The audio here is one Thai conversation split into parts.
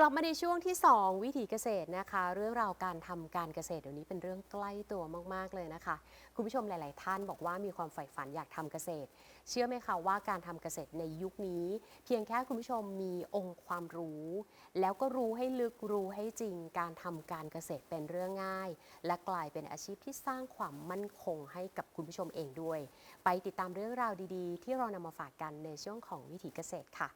กลับมาในช่วงที่ 2 วิถีเกษตรนะคะ เรื่องราวการทำการเกษตรเดี๋ยวนี้เป็นเรื่องใกล้ตัวมาก ๆ เลยนะคะ คุณผู้ชมหลาย ๆ ท่านบอกว่ามีความใฝ่ฝันอยากทำเกษตร เชื่อไหมคะว่าการทำเกษตรในยุคนี้ เพียงแค่คุณผู้ชมมีองค์ความรู้ แล้วก็รู้ให้ลึกรู้ให้จริง การทำการเกษตรเป็นเรื่องง่าย และกลายเป็นอาชีพที่สร้างความมั่นคงให้กับคุณผู้ชมเองด้วย ไปติดตามเรื่องราวดี ๆ ที่เรานำมาฝากกันในช่วงของวิถีเกษตรค่ะ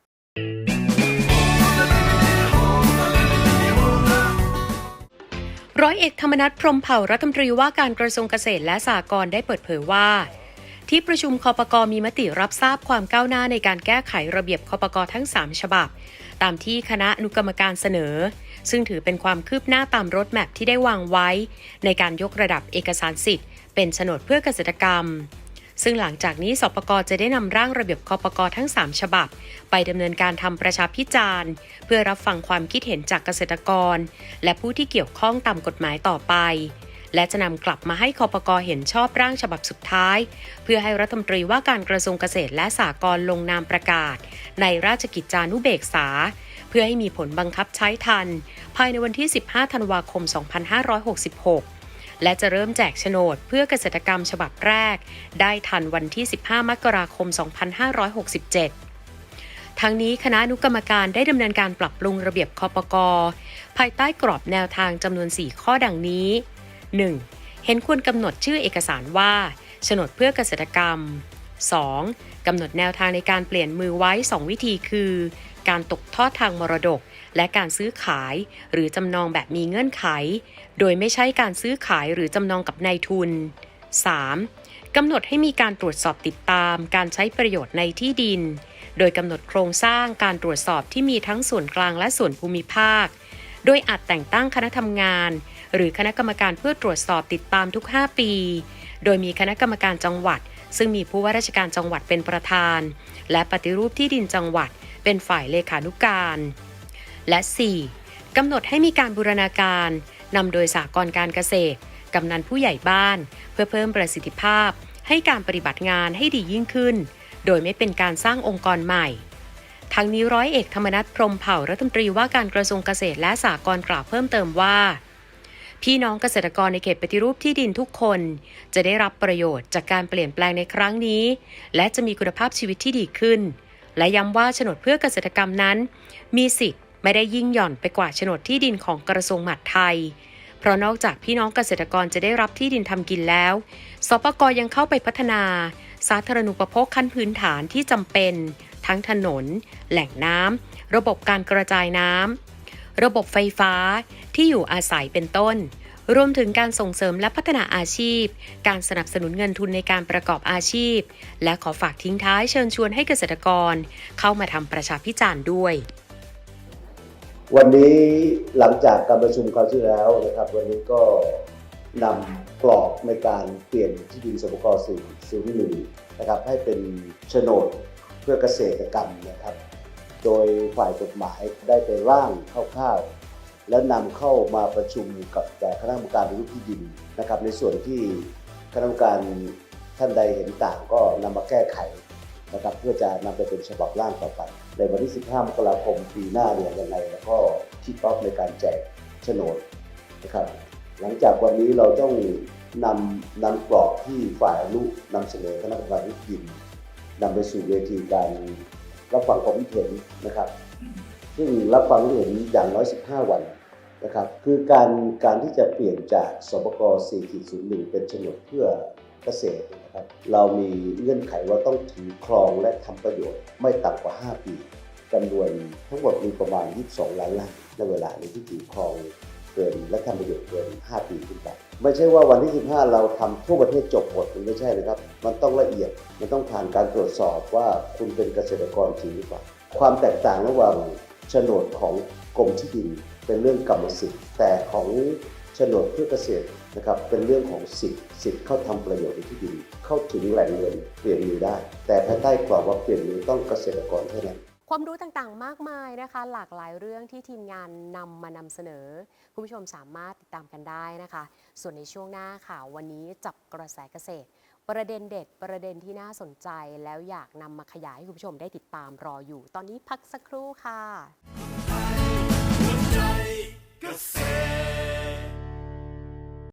ร้อยเอกธรรมนัฐพรมเผ่ารัฐมนตรีว่าการกระทรวงเกษตรและสหกรณ์ได้เปิดเผยว่า ที่ประชุมคอปกมีมติรับทราบความก้าวหน้าในการแก้ไขระเบียบคอปกทั้ง 3 ฉบับ ตามที่คณะอนุกรรมการเสนอ ซึ่งถือเป็นความคืบหน้าตามรถแมพที่ได้วางไว้ ในการยกระดับเอกสารสิทธิ์ เป็นโฉนดเพื่อเกษตรกรรม ซึ่งหลังจากนี้สปกจะได้นำร่างระเบียบคอปกทั้ง 3 ฉบับ ไปดำเนินการทำประชาพิจารณ์ เพื่อรับฟังความคิดเห็นจากเกษตรกร และผู้ที่เกี่ยวข้องตามกฎหมายต่อไป และจะนำกลับมาให้คอปกเห็นชอบร่างฉบับสุดท้าย เพื่อให้รัฐมนตรีว่าการกระทรวงเกษตรและสหกรณ์ลงนามประกาศ ในราชกิจจานุเบกษา เพื่อให้มีผลบังคับใช้ทัน ภายในวันที่ 15 ธันวาคม 2566 และจะเริ่มแจกโฉนดเพื่อเกษตรกรรมฉบับแรก ได้ทันวันที่ 15 มกราคม 2567ทั้งนี้คณะอนุกรรมการได้ดำเนินการปรับปรุงระเบียบคอปกภายใต้กรอบแนวทางจำนวน 4 ข้อดังนี้ 1. เห็นควรกำหนดชื่อเอกสารว่าโฉนดเพื่อเกษตรกรรม 2. กำหนดแนวทางในการเปลี่ยนมือไว้ 2 วิธีคือ การตกทอดทางมรดก และการซื้อขาย หรือจำนองแบบมีเงื่อนไข โดยไม่ใช่การซื้อขายหรือจำนองกับนายทุน 3. กำหนดให้มีการตรวจสอบติดตาม การใช้ประโยชน์ในที่ดิน โดยกำหนดโครงสร้างการตรวจสอบที่มีทั้งส่วนกลางและส่วนภูมิภาค โดยอาจแต่งตั้งคณะทำงาน หรือคณะกรรมการเพื่อตรวจสอบติดตามทุก 5 ปี โดยมีคณะกรรมการจังหวัด ซึ่งมีผู้ว่าราชการจังหวัดเป็นประธาน และปฏิรูปที่ดินจังหวัดเป็นฝ่ายเลขานุการ และ 4. กำหนดให้มีการบูรณาการนำโดยสากลการเกษตรกำนันผู้ใหญ่บ้าน เพื่อเพิ่มประสิทธิภาพ ให้การปฏิบัติงานให้ดียิ่งขึ้น โดยไม่เป็นการสร้างองค์กรใหม่ทั้งนี้ร้อยเอกธรรมนัฐพรมเผ่ารัฐมนตรีว่าการกระทรวงเกษตรและสหกรณ์กล่าวเพิ่มเติมว่า พี่น้องเกษตรกรในเขตปฏิรูปที่ดินทุกคน จะได้รับประโยชน์จากการเปลี่ยนแปลงในครั้งนี้ และจะมีคุณภาพชีวิตที่ดีขึ้น และย้ำว่าโฉนดเพื่อเกษตรกรรมนั้น มีสิทธิ์ไม่ได้ยิ่งหย่อนไปกว่าโฉนดที่ดินของกระทรวงมหาดไทย เพราะนอกจากพี่น้องเกษตรกรจะได้รับที่ดินทำกินแล้ว สปกยังเข้าไปพัฒนา สาธารณูปโภคขั้นพื้นฐานที่จำเป็น ทั้งถนน แหล่งน้ำระบบการกระจายน้ำ ระบบไฟฟ้าที่อยู่อาศัยเป็นต้น รวมถึงการส่งเสริมและพัฒนาอาชีพ การสนับสนุนเงินทุนในการประกอบอาชีพ และขอฝากทิ้งท้ายเชิญชวนให้เกษตรกร เข้ามาทำประชาพิจารณ์ด้วย วันนี้หลังจากการประชุมคราวที่แล้วนะครับ วันนี้ก็นำกรอบในการเปลี่ยนที่ดินสปกสี่ศูนย์หนึ่งนะครับให้เป็นโฉนดเพื่อเกษตรกรรมนะครับ โดยฝ่ายกฎหมายได้ไปร่างคร่าวๆแล้วนำเข้ามาประชุมกับคณะกรรมการรูปที่ดินนะครับ ในส่วนที่คณะกรรมการท่านใดเห็นต่างก็นำมาแก้ไขนะครับเพื่อจะนำไปเป็นฉบับร่างต่อไปในวันที่ 15 มกราคมปีหน้าเนี่ยยังไงแล้วก็คิดออฟในการแจกโฉนดนะครับหลังจากวันนี้เราต้องนำนำกรอบที่ฝ่ายอนุนำเสนอคณะกรรมการที่ดินนำไปสู่เวทีการ รับฟังความคิดเห็นนะครับ ซึ่งรับฟังความเห็นอย่างน้อย 15 วันนะครับ คือการการที่จะเปลี่ยนจากสปก4.01 เป็นฉนดเพื่อเกษตรนะครับ เรามีเงื่อนไขว่าต้องถือครองและทำประโยชน์ ไม่ต่ำกว่า 5 ปีจำนวนทั้งหมดมีประมาณ 22 ล้านไร่ในเวลาในที่ถือครอง เกินและทำประโยชน์เกิน 5 ปีขึ้นไป ไม่ใช่ว่าวันที่ 15 เราทำทั่วประเทศจบหมดมันไม่ใช่นะครับ มันต้องละเอียด มันต้องผ่านการตรวจสอบว่าคุณเป็นเกษตรกรจริงหรือเปล่า ความแตกต่างระหว่างโฉนดของกรมที่ดินเป็นเรื่องกรรมสิทธิ์ แต่ของโฉนดเพื่อเกษตรนะครับเป็นเรื่องของสิทธิ์สิทธิ์เข้าทำประโยชน์ในที่ดินเข้าถึงแหล่งเงินเปลี่ยนมือได้ แต่ภายใต้กรอบว่าเปลี่ยนมือต้องเกษตรกรเท่านั้น ความรู้ต่างๆ มากมายนะคะ หลากหลายเรื่องที่ทีมงานนำมานำเสนอ คุณผู้ชมสามารถติดตามกันได้นะคะ ส่วนในช่วงหน้าค่ะ วันนี้จับกระแสเกษตร ประเด็นเด็ดประเด็นที่น่าสนใจแล้วอยากนำมาขยายให้คุณผู้ชมได้ติดตามรออยู่ ตอนนี้พักสักครู่ค่ะเกษ